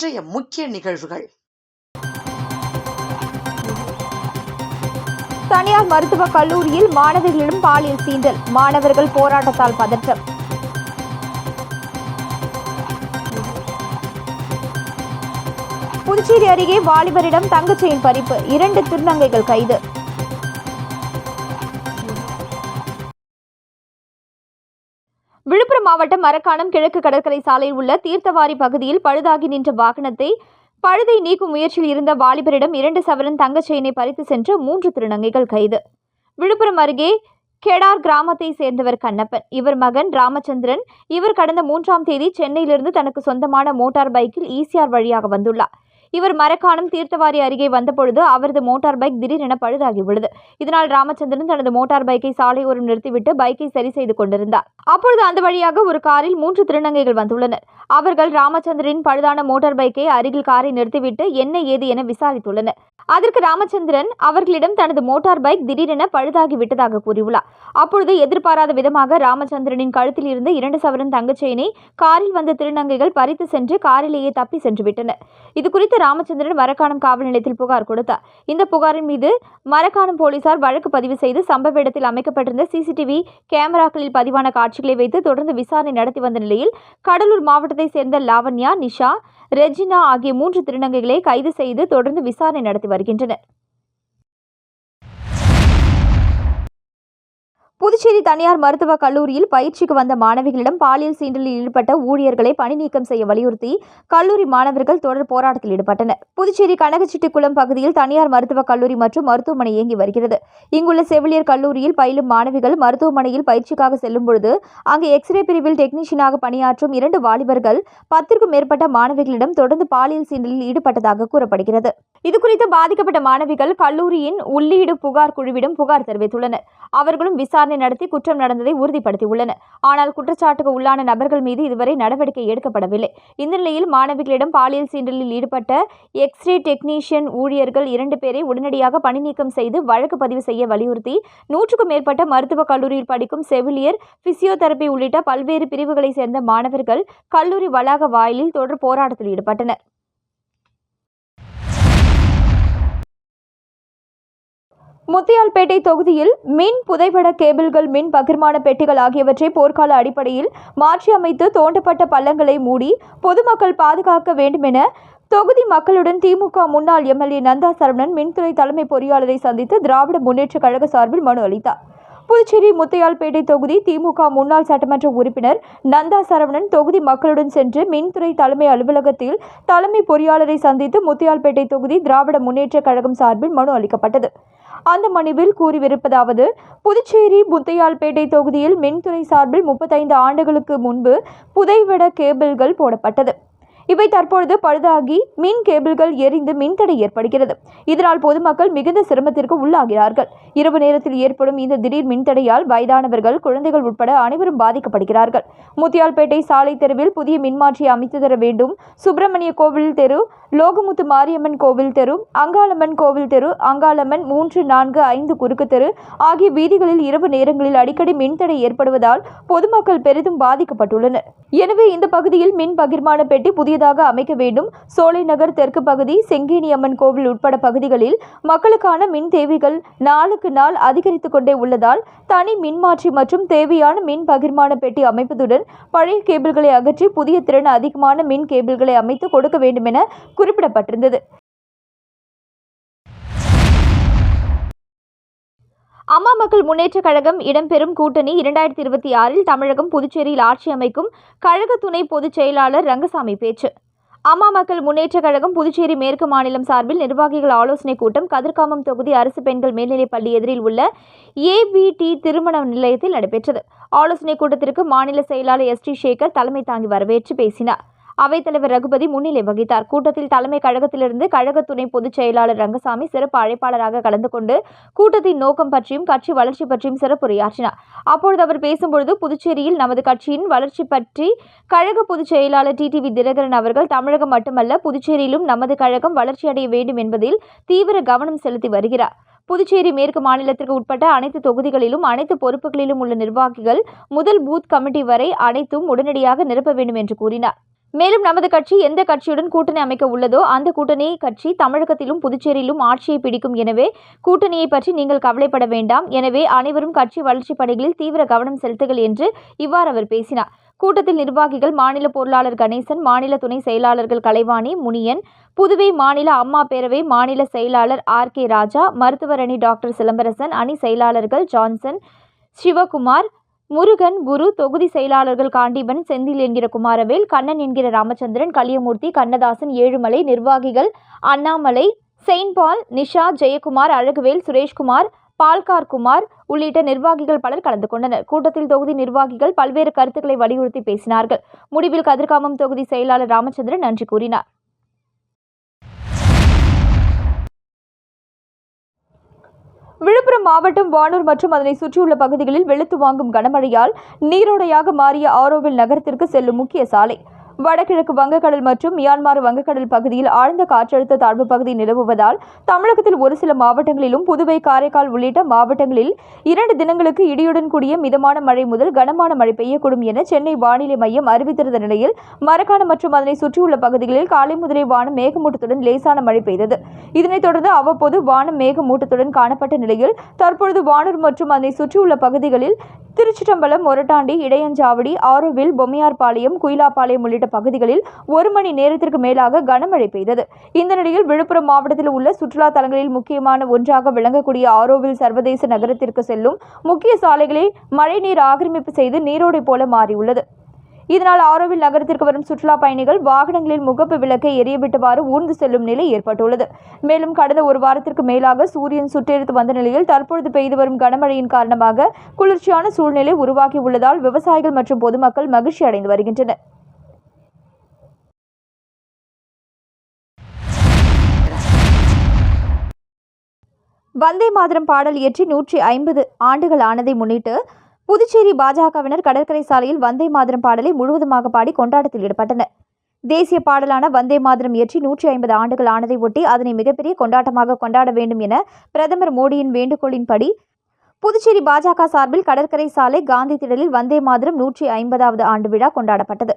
இன்றைய முக்கிய நிகழ்வுகள். தனியார் மருத்துவக் கல்லூரியில் மாணவர்களிடம் பாலியல் சீண்டல் மாணவர்கள் போராட்டத்தால் பதற்றம். புதுச்சேரி அருகே வாலிபரிடம் தங்கச்செயின் பறிப்பு இரண்டு திருநங்கைகள் கைது. விழுப்புரம் மாவட்டம் மரக்காணம் கிழக்கு கடற்கரை சாலையில் உள்ள தீர்த்தவாரி பகுதியில் பழுதாகி நின்ற வாகனத்தை பழுதை நீக்கும் முயற்சியில் இருந்த வாலிபரிடம் இரண்டு சவரன் தங்கச் செயினை பறித்து சென்ற மூன்று திருநங்கைகள் கைது. விழுப்புரம் அருகே கெடார் கிராமத்தை சேர்ந்தவர் கண்ணப்பன். இவர் மகன் ராமச்சந்திரன். இவர் கடந்த மூன்றாம் தேதி சென்னையிலிருந்து தனக்கு சொந்தமான மோட்டார் பைக்கில் ஈசிஆர் வழியாக வந்துள்ளார். இவர் மரக்காணம் தீர்த்தவாரி அருகே வந்தபொழுது அவரது மோட்டார் பைக் திடீரென பழுதாகியுள்ளது. இதனால் ராமச்சந்திரன் தனது மோட்டார் பைக்கை சாலையோரம் நிறுத்திவிட்டு பைக்கை சரி செய்து கொண்டிருந்தார். அப்பொழுது அந்த வழியாக ஒரு காரில் மூன்று திருநங்கைகள் வந்துள்ளனர். அவர்கள் ராமச்சந்திரனின் பழுதான மோட்டார் பைக்கை அருகில் காரை நிறுத்திவிட்டு என்ன ஏது? என விசாரித்துள்ளனர். அதற்கு ராமச்சந்திரன் அவர்களிடம் தனது மோட்டார் பைக் திடீரென பழுதாகி விட்டதாக கூறியுள்ளார். அப்பொழுது எதிர்பாராத விதமாக ராமச்சந்திரனின் கழுத்தில் இருந்து இரண்டு சவரன் தங்கச்செயினை காரில் வந்த திருநங்கைகள் பறித்து சென்று காரிலேயே தப்பி சென்று விட்டனர். இதுகுறித்து ராமச்சந்திரன் மரக்காணம் காவல் நிலையத்தில் புகார் கொடுத்தார். இந்த புகாரின் மீது மரக்காணம் போலீசார் வழக்கு பதிவு செய்து சம்பவ இடத்தில் அமைக்கப்பட்டிருந்த சிசிடிவி கேமராக்களில் பதிவான காட்சிகளை வைத்து தொடர்ந்து விசாரணை நடத்தி வந்த நிலையில் கடலூர் மாவட்டத்தை சேர்ந்த லாவண்யா நிஷா ரெஜினா ஆகிய மூன்று திருநங்கைகளை கைது செய்து தொடர்ந்து விசாரணை நடத்தி வருகின்றனர். புதுச்சேரி தனியார் மருத்துவக் கல்லூரியில் பயிற்சிக்கு வந்த மாணவிகளிடம் பாலியல் சீண்டலில் ஈடுபட்ட ஊழியர்களை பணி நீக்கம் செய்ய வலியுறுத்தி கல்லூரி மாணவர்கள் தொடர் போராட்டத்தில் ஈடுபட்டனர். புதுச்சேரி கனகச்சிட்டிக்குளம் பகுதியில் தனியார் மருத்துவக் கல்லூரி மற்றும் மருத்துவமனை இயங்கி வருகிறது. இங்குள்ள செவிலியர் கல்லூரியில் பயிலும் மாணவிகள் மருத்துவமனையில் பயிற்சிக்காக செல்லும் பொழுது அங்கு எக்ஸ்ரே பிரிவில் டெக்னீஷியனாக பணியாற்றும் இரண்டு வாலிபர்கள் பத்திற்கும் மேற்பட்ட மாணவிகளிடம் தொடர்ந்து பாலியல் சீண்டலில் ஈடுபட்டதாக கூறப்படுகிறது. இதுகுறித்து பாதிக்கப்பட்ட மாணவிகள் கல்லூரியின் உள்ளீடு புகார் குழுவிடம் புகார் தெரிவித்துள்ளனர். அவர்களும் விசாரணை நடத்தி குற்றம் நடந்ததை உறுதிப்படுத்தியுள்ளனர். ஆனால் குற்றச்சாட்டுக்கு உள்ளான நபர்கள் மீது இதுவரை நடவடிக்கை எடுக்கப்படவில்லை. இந்த நிலையில் மாணவிகளிடம் பாலியல் சீண்டலில் ஈடுபட்ட எக்ஸ்ரே டெக்னீஷியன் ஊழியர்கள் இரண்டு பேரை உடனடியாக பணிநீக்கம் செய்து வழக்கு பதிவு செய்ய வலியுறுத்தி நூற்றுக்கும் மேற்பட்ட மருத்துவக் கல்லூரியில் படிக்கும் செவிலியர் பிசியோதெரபி உள்ளிட்ட பல்வேறு பிரிவுகளைச் சேர்ந்த மாணவர்கள் கல்லூரி வளாக வாயிலில் தொடர் போராட்டத்தில் ஈடுபட்டனர். முத்தியால்பேட்டை தொகுதியில் மின் புதைபட கேபிள்கள் மின் பகிர்மான பெட்டிகள் ஆகியவற்றை போர்க்கால அடிப்படையில் மாற்றியமைத்து தோண்டப்பட்ட பள்ளங்களை மூடி பொதுமக்கள் பாதுகாக்க வேண்டுமென தொகுதி மக்களுடன் திமுக முன்னாள் எம்எல்ஏ நந்தா சரவணன் மின்துறை தலைமை பொறியாளரை சந்தித்து திராவிட முன்னேற்றக் கழக சார்பில் மனு அளித்தார். புதுச்சேரி முத்தையால்பேட்டை தொகுதி திமுக முன்னாள் சட்டமன்ற உறுப்பினர் நந்தா சரவணன் தொகுதி மக்களுடன் சென்று மின்துறை தலைமை அலுவலகத்தில் தலைமை பொறியாளரை சந்தித்து முத்தையால்பேட்டை தொகுதி திராவிட முன்னேற்றக் கழகம் சார்பில் மனு அளிக்கப்பட்டது. அந்த மனுவில் கூறியிருப்பதாவது புதுச்சேரி முத்தையால்பேட்டை தொகுதியில் மின்துறை சார்பில் முப்பத்தைந்து ஆண்டுகளுக்கு முன்பு புதைவட கேபிள்கள் போடப்பட்டது. இவை தற்பொழுது பழுதாகி மின் கேபிள்கள் எரிந்து மின்தடை ஏற்படுகிறது. இதனால் பொதுமக்கள் மிகுந்த சிரமத்திற்கு உள்ளாகிறார்கள். இரவு நேரத்தில் ஏற்படும் இந்த திடீர் மின்தடையால் வயதானவர்கள் குழந்தைகள் உட்பட அனைவரும் பாதிக்கப்படுகிறார்கள். முத்தியால்பேட்டை சாலை தெருவில் புதிய மின்மாற்றி அமைத்து தர வேண்டும். சுப்பிரமணிய கோவில் தெரு லோகமுத்து மாரியம்மன் கோவில் தெரு அங்காளம்மன் கோவில் தெரு அங்காளம்மன் மூன்று நான்கு ஐந்து குறுக்கு தெரு ஆகிய வீதிகளில் இரவு நேரங்களில் அடிக்கடி மின்தடை ஏற்படுவதால் பொதுமக்கள் பெரிதும் பாதிக்கப்பட்டுள்ளனர். எனவே இந்த பகுதியில் மின் பகிர்மான பெட்டி புதியதாக அமைக்க வேண்டும். சோலை நகர் தெற்கு பகுதி செங்கேணி கோவில் உட்பட பகுதிகளில் மக்களுக்கான மின் தேவைகள் நாளுக்கு நாள் அதிகரித்துக் கொண்டே உள்ளதால் தனி மின்மாற்றி மற்றும் தேவையான மின் பகிர்மான பெட்டி அமைப்பதுடன் பழைய கேபிள்களை அகற்றி புதிய திறன் அதிகமான மின் கேபிள்களை அமைத்து கொடுக்க வேண்டும் என குறிப்பிடப்பட்டிருந்தது. அம்மா மக்கள் முன்னேற்றக் கழகம் இடம்பெறும் கூட்டணி இரண்டாயிரத்தி இருபத்தி ஆறில் தமிழகம் புதுச்சேரியில் ஆட்சி அமைக்கும் கழக துணை பொதுச் செயலாளர் ரங்கசாமி பேச்சு. அம்மா மக்கள் முன்னேற்றக் கழகம் புதுச்சேரி மேற்கு மாநிலம் சார்பில் நிர்வாகிகள் ஆலோசனைக் கூட்டம் கதிர்காமம் தொகுதி அரசு பெண்கள் மேல்நிலைப் பள்ளி எதிரில் உள்ள ஏபிடி திருமண நிலையத்தில் நடைபெற்றது. ஆலோசனைக் கூட்டத்திற்கு மாநில செயலாளர் எஸ் டி சேகர் தலைமை தாங்கி வரவேற்று பேசினார். அவைத்தலைவர் ரகுபதி முன்னிலை வகித்தார். கூட்டத்தில் தலைமை கழகத்திலிருந்து கழக துணை பொதுச் செயலாளர் ரங்கசாமி சிறப்பு அழைப்பாளராக கலந்து கொண்டு கூட்டத்தின் நோக்கம் பற்றியும் கட்சி வளர்ச்சி பற்றியும் சிறப்புரையாற்றினார். அப்பொழுது அவர் பேசும்பொழுது புதுச்சேரியில் நமது கட்சியின் வளர்ச்சி பற்றி கழக பொதுச் செயலாளர் டிடிவி தினகரன் அவர்கள் தமிழகம் மட்டுமல்ல புதுச்சேரியிலும் நமது கழகம் வளர்ச்சியடைய வேண்டும் என்பதில் தீவிர கவனம் செலுத்தி வருகிறார். புதுச்சேரி மேற்கு மாநிலத்திற்கு உட்பட்ட அனைத்து தொகுதிகளிலும் அனைத்து பொறுப்புகளிலும் உள்ள நிர்வாகிகள் முதல் பூத் கமிட்டி வரை அனைத்தும் உடனடியாக நிரப்ப வேண்டும் என்று கூறினார். மேலும் நமது கட்சி எந்த கட்சியுடன் கூட்டணி அமைக்க உள்ளதோ அந்த கூட்டணி கட்சி தமிழகத்திலும் புதுச்சேரியிலும் ஆட்சியை பிடிக்கும். எனவே கூட்டணியை பற்றி நீங்கள் கவலைப்பட வேண்டாம். எனவே அனைவரும் கட்சி வளர்ச்சிப் பணிகளில் தீவிர கவனம் செலுத்துகள் என்று இவ்வாறு அவர் பேசினார். கூட்டத்தில் நிர்வாகிகள் மாநில பொருளாளர் கணேசன் மாநில துணை செயலாளர்கள் கலைவாணி முனியன் புதுவை மாநில அம்மா பேரவை மாநில செயலாளர் ஆர் கே ராஜா மருத்துவர் அணி டாக்டர் சிலம்பரசன் அணி செயலாளர்கள் ஜான்சன் சிவகுமார் முருகன் குரு தொகுதி செயலாளர்கள் காண்டிபன் செந்தில் என்கிற குமாரவேல் கண்ணன் என்கிற ராமச்சந்திரன் கலியமூர்த்தி கண்ணதாசன் ஏழுமலை நிர்வாகிகள் அண்ணாமலை செயின்ட் பால் நிஷா ஜெயக்குமார் அழகுவேல் சுரேஷ்குமார் பால்கார் குமார் உள்ளிட்ட நிர்வாகிகள் பலர் கலந்து கொண்டனர். கூட்டத்தில் தொகுதி நிர்வாகிகள் பல்வேறு கருத்துக்களை வலியுறுத்தி பேசினார்கள். முடிவில் கதிர்காமம் தொகுதி செயலாளர் ராமச்சந்திரன் நன்றி கூறினார். விழுப்புரம் மாவட்டம் வானூர் மற்றும் அதனை சுற்றியுள்ள பகுதிகளில் வெளுத்து வாங்கும் கனமழையால் நீரோடையாக மாறிய ஆரோவில் நகரத்திற்கு செல்லும் முக்கிய சாலை. வடகிழக்கு வங்கக்கடல் மற்றும் மியான்மர் வங்கக்கடல் பகுதியில் ஆழ்ந்த காற்றழுத்த தாழ்வு பகுதி நிலவுவதால் தமிழகத்தில் ஒரு சில மாவட்டங்களிலும் புதுவை காரைக்கால் உள்ளிட்ட மாவட்டங்களில் இரண்டு தினங்களுக்கு இடியுடன் கூடிய மிதமான மழை முதல் கனமான மழை பெய்யக்கூடும் என சென்னை வானிலை மையம் அறிவித்திருந்த நிலையில் மரக்காணம் மற்றும் அதனை சுற்றியுள்ள பகுதிகளில் காலை முதலே வானம் மேகமூட்டத்துடன் லேசான மழை பெய்தது. இதனைத் தொடர்ந்து அவ்வப்போது வானம் மேகமூட்டத்துடன் காணப்பட்ட நிலையில் தற்பொழுது வானூர் மற்றும் அதனை சுற்றியுள்ள பகுதிகளில் திருச்சிற்றம்பலம் மொரட்டாண்டி இடையஞ்சாவடி ஆரோவில் பொம்மையார்பாளையம் குயிலாப்பாளையம் உள்ளிட்ட பகுதிகளில் ஒரு மணி நேரத்திற்கு மேலாக கனமழை பெய்தது. இந்த நிலையில் விழுப்புரம் மாவட்டத்தில் உள்ள சுற்றுலா தலங்களில் முக்கியமான ஒன்றாக விளங்கக்கூடிய ஆரோவில் சர்வதேச நகரத்திற்கு செல்லும் முக்கிய சாலைகளை மழைநீர் ஆக்கிரமிப்பு செய்து நீரோடை போல மாறியுள்ளது. இதனால் ஆரோவில் நகரத்திற்கு வரும் சுற்றுலா பயணிகள் வாகனங்களில் முகப்பு விளக்கை எரியவிட்டவாறு ஊர்ந்து செல்லும் நிலை ஏற்பட்டுள்ளது. மேலும் கடந்த ஒரு வாரத்திற்கு மேலாக சூரியன் சுட்டெரித்து வந்த நிலையில் தற்பொழுது பெய்து வரும் கனமழையின் காரணமாக குளிர்ச்சியான சூழ்நிலை உருவாகியுள்ளதால் விவசாயிகள் மற்றும் பொதுமக்கள் மகிழ்ச்சி அடைந்து வருகின்றனர். வந்தே மாதரம் பாடல் இயற்றி நூற்றி ஐம்பது ஆண்டுகள் ஆனதை முன்னிட்டு புதுச்சேரி பாஜகவினர் கடற்கரை சாலையில் வந்தே மாதரம் பாடலை முழுவதுமாக பாடி கொண்டாட்டத்தில் ஈடுபட்டனர். தேசிய பாடலான வந்தே மாதரம் இயற்றி நூற்றி ஐம்பது ஆண்டுகள் ஆனதை ஒட்டி அதனை மிகப்பெரிய கொண்டாட்டமாக கொண்டாட வேண்டும் என பிரதமர் மோடியின் வேண்டுகோளின்படி புதுச்சேரி பாஜக சார்பில் கடற்கரை சாலை காந்தி திடலில் வந்தே மாதரம் நூற்றி ஐம்பதாவது ஆண்டு விழா கொண்டாடப்பட்டது.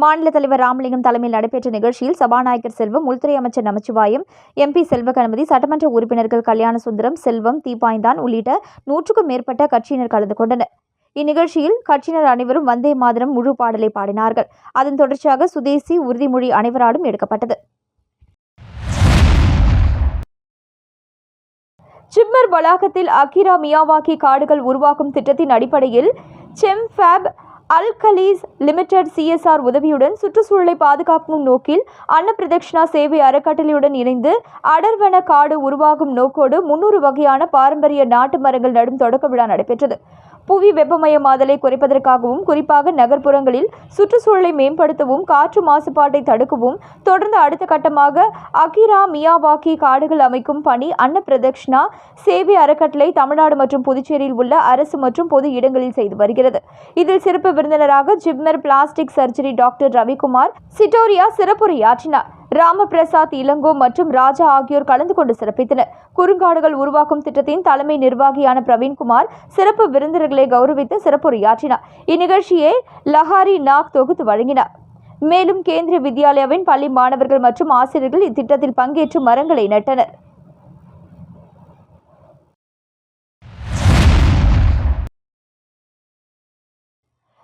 மாநில தலைவர் ராமலிங்கம் தலைமையில் நடைபெற்ற நிகழ்ச்சியில் சபாநாயகர் செல்வம் உள்துறை அமைச்சர் நமச்சிவாயம் எம்பி செல்வ கணபதி சட்டமன்ற உறுப்பினர்கள் கல்யாண சுந்தரம் செல்வம் தீபாய்ந்தான் உள்ளிட்ட நூற்றுக்கும் மேற்பட்ட கட்சியினர் கலந்து கொண்டனர். இந்நிகழ்ச்சியில் கட்சியினர் அனைவரும் வந்தே மாதரம் முழு பாடலை பாடினார்கள். அதன் தொடர்ச்சியாக சுதேசி உறுதிமொழி அனைவராலும் எடுக்கப்பட்டது. ஜிப்மர் வளாகத்தில் அகிரா மியாவாக்கி காடுகள் உருவாக்கும் திட்டத்தின் அடிப்படையில் செம்ஃபேப் அல்கலீஸ் லிமிடெட் சிஎஸ்ஆர் உதவியுடன் சுற்றுச்சூழலை பாதுகாக்கும் நோக்கில் அன்னப்பிரதட்சிணா சேவை அறக்கட்டளையுடன் இணைந்து அடர்வன காடு உருவாகும் நோக்கோடு முன்னூறு வகையான பாரம்பரிய நாட்டு மரங்கள் நடும் தொடக்க விழா நடைபெற்றது. புவி வெப்பமயமாதலை குறைப்பதற்காகவும் குறிப்பாக நகர்ப்புறங்களில் சுற்றுச்சூழலை மேம்படுத்தவும் காற்று மாசுபாட்டை தடுக்கவும் தொடர்ந்து அடுத்த கட்டமாக அகிரா மியாவாக்கி காடுகள் அமைக்கும் பணி அன்னப்பிரதக்ஷனா சேவை அறக்கட்டளை தமிழ்நாடு மற்றும் புதுச்சேரியில் உள்ள அரசு மற்றும் பொது இடங்களில் செய்து வருகிறது. இதில் சிறப்பு விருந்தினராக JIPMER plastic surgery doctor Ravikumar சிட்டோரியா சிறப்புரையாற்றினார். ராமபிரசாத் இளங்கோ மற்றும் ராஜா ஆகியோர் கலந்து கொண்டு சிறப்பித்தனர். குறுங்காடுகள் உருவாக்கும் திட்டத்தின் தலைமை நிர்வாகியான பிரவீன்குமார் சிறப்பு விருந்தினர்களை கௌரவித்து சிறப்புரையாற்றினார். இந்நிகழ்ச்சியை லஹாரி நாக் தொகுத்து வழங்கினார். மேலும் கேந்திரிய வித்யாலயாவின் பள்ளி மாணவர்கள் மற்றும் ஆசிரியர்கள் இத்திட்டத்தில் பங்கேற்று மரங்களை நட்டனர்.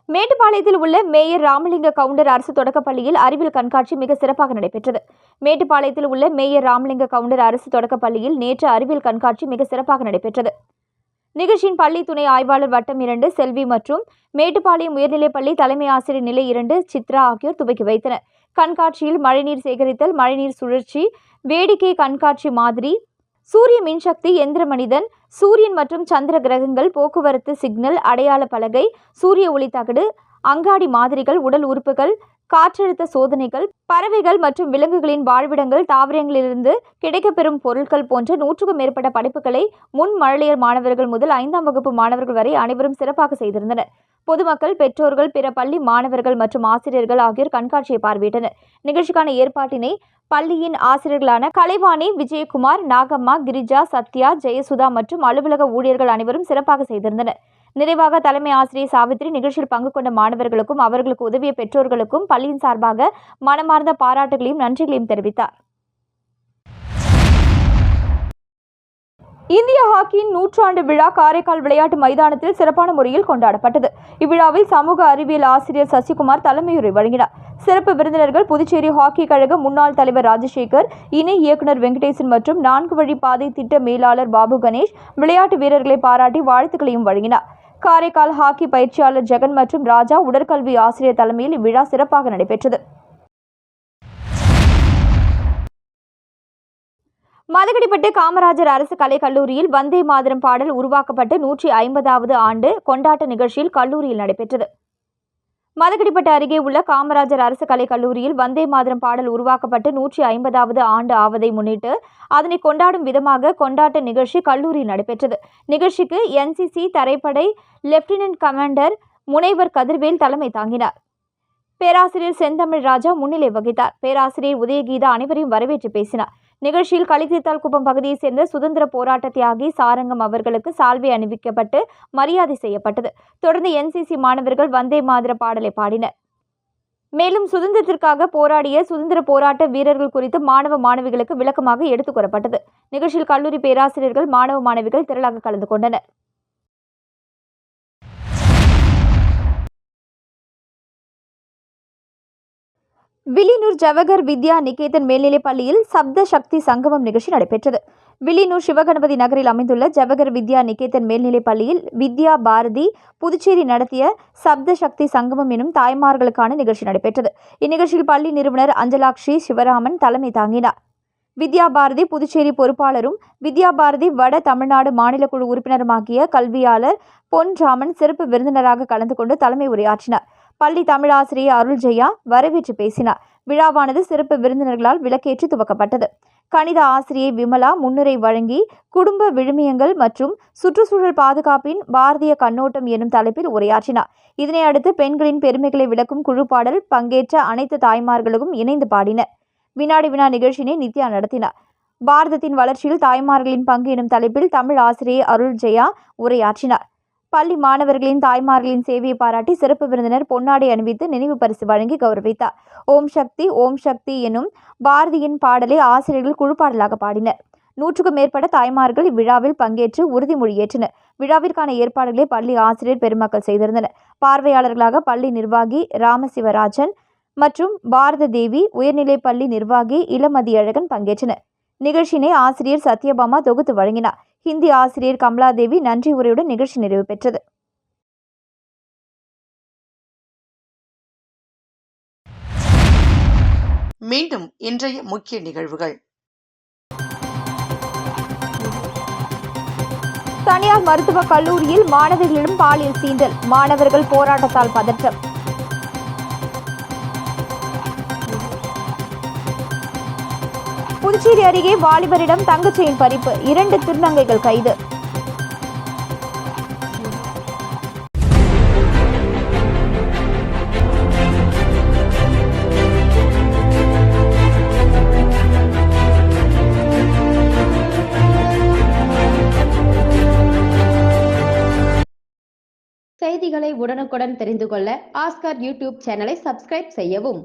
மேட்டுப்பாளையத்தில் உள்ள மேயர் ராமலிங்க கவுண்டர் அரசு தொடக்கப்பள்ளியில் அறிவியல் கண்காட்சி மிக சிறப்பாக நடைபெற்றது. மேட்டுப்பாளையத்தில் உள்ள மேயர் ராமலிங்க கவுண்டர் அரசு தொடக்கப்பள்ளியில் நேற்று அறிவியல் கண்காட்சி மிக சிறப்பாக நடைபெற்றது. நிகழ்ச்சியின் பள்ளி துணை ஆய்வாளர் வட்டம் இரண்டு செல்வி மற்றும் மேட்டுப்பாளையம் உயர்நிலைப்பள்ளி தலைமை ஆசிரியர் நிலை இரண்டு சித்ரா ஆகியோர் துவக்கி வைத்தனர். கண்காட்சியில் மழைநீர் சேகரித்தல் மழைநீர் சுழற்சி வேடிக்கை கண்காட்சி மாதிரி சூரிய மின்சக்தி எந்திர மனிதன் சூரியன் மற்றும் சந்திர கிரகங்கள் போக்குவரத்து சிக்னல் அடையாள பலகை சூரிய ஒளி தகடு அங்காடி மாதிரிகள் உடல் உறுப்புகள் காற்றழுத்த சோதனைகள் பறவைகள் மற்றும் விலங்குகளின் வாழ்விடங்கள் தாவரங்களிலிருந்து கிடைக்கப்பெறும் பொருட்கள் போன்ற நூற்றுக்கும் மேற்பட்ட படைப்புகளை முன் மழலையர் மாணவர்கள் முதல் ஐந்தாம் வகுப்பு மாணவர்கள் வரை அனைவரும் சிறப்பாக செய்திருந்தனர். பொதுமக்கள் பெற்றோர்கள் பிற பள்ளி மாணவர்கள் மற்றும் ஆசிரியர்கள் ஆகியோர் கண்காட்சியை பார்வையிட்டனர். நிகழ்ச்சிக்கான ஏற்பாட்டினை பள்ளியின் ஆசிரியர்களான கலைவாணி விஜயகுமார் நாகம்மா கிரிஜா சத்யா ஜெயசுதா மற்றும் அலுவலக ஊழியர்கள் அனைவரும் சிறப்பாக செய்திருந்தனர். நிறைவாக தலைமை ஆசிரியர் சாவித்ரி நிகழ்ச்சியில் பங்கு கொண்ட மாணவர்களுக்கும் அவர்களுக்கு உதவிய பெற்றோர்களுக்கும் பள்ளியின் சார்பாக மனமார்ந்த பாராட்டுகளையும் நன்றிகளையும் தெரிவித்தார். இந்திய ஹாக்கியின் நூற்றாண்டு விழா காரைக்கால் விளையாட்டு மைதானத்தில் சிறப்பான முறையில் கொண்டாடப்பட்டது. இவ்விழாவில் சமூக அறிவியல் ஆசிரியர் சசிகுமார் தலைமையுரை வழங்கினார். சிறப்பு விருந்தினர்கள் புதுச்சேரி ஹாக்கி கழக முன்னாள் தலைவர் ராஜசேகர் இணை இயக்குநர் வெங்கடேசன் மற்றும் நான்கு வழி பாதை திட்ட மேலாளர் பாபு கணேஷ் விளையாட்டு வீரர்களை பாராட்டி வாழ்த்துக்களையும் வழங்கினார். காரைக்கால் ஹாக்கி பயிற்சியாளர் ஜெகன் மற்றும் ராஜா உடற்கல்வி ஆசிரியர் தலைமையில் இவ்விழா சிறப்பாக நடைபெற்றது. மதகடிப்பட்டு காமராஜர் அரசு கலை கல்லூரியில் வந்தே மாதரம் பாடல் உருவாக்கப்பட்டு நூற்றி ஐம்பதாவது ஆண்டு கொண்டாட்ட நிகழ்ச்சியில் கல்லூரியில் நடைபெற்றது. மதகடிப்பட்டு அருகே உள்ள காமராஜர் அரசு கலைக் கல்லூரியில் வந்தே மாதரம் பாடல் உருவாக்கப்பட்டு நூற்றி ஐம்பதாவது ஆண்டு ஆவதை முன்னிட்டு அதனை கொண்டாடும் விதமாக கொண்டாட்ட நிகழ்ச்சி கல்லூரியில் நடைபெற்றது. நிகழ்ச்சிக்கு என்சிசி தரைப்படை லெப்டினன்ட் கமாண்டர் முனைவர் கதிர்வேல் தலைமை தாங்கினார். பேராசிரியர் செந்தமிழ் ராஜா முன்னிலை வகித்தார். பேராசிரியர் உதயகீதா அனைவரையும் வரவேற்று பேசினார். நிகழ்ச்சியில் களித்தீர்த்தால் குப்பம் பகுதியைச் சேர்ந்த சுதந்திர போராட்ட தியாகி சாரங்கம் அவர்களுக்கு சால்வை அணிவிக்கப்பட்டு மரியாதை செய்யப்பட்டது. தொடர்ந்து என்சிசி மாணவர்கள் வந்தே மாதிர பாடலை பாடினர். மேலும் சுதந்திரத்திற்காக போராடிய சுதந்திர போராட்ட வீரர்கள் குறித்து மாணவ மாணவிகளுக்கு விளக்கமாக எடுத்துக் கூறப்பட்டது. நிகழ்ச்சியில் கல்லூரி பேராசிரியர்கள் மாணவ மாணவிகள் திரளாக கலந்து கொண்டனர். வில்லியனூர் ஜவஹர் வித்யா நிகேதன் மேல்நிலைப் பள்ளியில் சப்த சக்தி சங்கமம் நிகழ்ச்சி நடைபெற்றது. வில்லியனூர் சிவகணபதி நகரில் அமைந்துள்ள ஜவஹர் வித்யா நிகேதன் மேல்நிலைப் பள்ளியில் வித்யா பாரதி புதுச்சேரி நடத்திய சப்த சக்தி சங்கமம் எனும் தாய்மார்களுக்கான நிகழ்ச்சி நடைபெற்றது. இந்நிகழ்ச்சியில் பள்ளி நிறுவனர் அஞ்சலாக்ஷி சிவராமன் தலைமை தாங்கினார். வித்யா பாரதி புதுச்சேரி பொறுப்பாளரும் வித்யா பாரதி வட தமிழ்நாடு மாநில குழு உறுப்பினருமாகிய கல்வியாளர் பொன் ராமன் சிறப்பு விருந்தினராக கலந்து கொண்டு தலைமை உரையாற்றினார். பள்ளி தமிழாசிரியர் அருள் ஜெயா வரவேற்று பேசினார். விழாவானது சிறப்பு விருந்தினர்களால் விளக்கேற்றி துவக்கப்பட்டது. கணித ஆசிரியை விமலா முன்னுரை வழங்கி குடும்ப விழுமியங்கள் மற்றும் சுற்றுச்சூழல் பாதுகாப்பின் பாரதிய கண்ணோட்டம் எனும் தலைப்பில் உரையாற்றினார். இதனை அடுத்து பெண்களின் பெருமைகளை விளக்கும் குழு பாடல் பங்கேற்ற அனைத்து தாய்மார்களுக்கும் இணைந்து பாடினர். வினாடி வினா நிகழ்ச்சியினை நித்யா நடத்தினார். பாரதத்தின் வளர்ச்சியில் தாய்மார்களின் பங்கு எனும் தலைப்பில் தமிழ் ஆசிரியை அருள் ஜெயா உரையாற்றினார். பள்ளி மாணவர்களின் தாய்மார்களின் சேவையை பாராட்டி சிறப்பு விருந்தினர் பொன்னாடை அணிவித்து நினைவு பரிசு வழங்கி கௌரவித்தார். ஓம் சக்தி ஓம் சக்தி எனும் பாரதியின் பாடலை ஆசிரியர்கள் குழுப்பாடலாக பாடினர். நூற்றுக்கும் மேற்பட்ட தாய்மார்கள் இவ்விழாவில் பங்கேற்று உறுதிமொழியேற்றனர் விழாவிற்கான ஏற்பாடுகளை பள்ளி ஆசிரியர் பெருமக்கள் செய்திருந்தனர். பார்வையாளர்களாக பள்ளி நிர்வாகி ராமசிவராஜன் மற்றும் பாரத தேவி உயர்நிலை பள்ளி நிர்வாகி இளமதியழகன் பங்கேற்றனர். நிகழ்ச்சியினை ஆசிரியர் சத்யபாமா தொகுத்து வழங்கினார். ஹிந்தி ஆசிரியர் கமலாதேவி நன்றி உரையுடன் நிகழ்ச்சி நிறைவு பெற்றது. மீண்டும் இன்றைய முக்கிய நிகழ்வுகள். தனியார் மருத்துவக் கல்லூரியில் மாணவர்களிடம் பாலியல் சீண்டல் மாணவர்கள் போராட்டத்தால் பதற்றம். புதுச்சேரி அருகே வாலிபரிடம் தங்கச்செயின் பறிப்பு. இரண்டு திருநங்கைகள் கைது. செய்திகளை உடனுக்குடன் தெரிந்து கொள்ள ஆஸ்கார் யூடியூப் சேனலை சப்ஸ்கிரைப் செய்யவும்.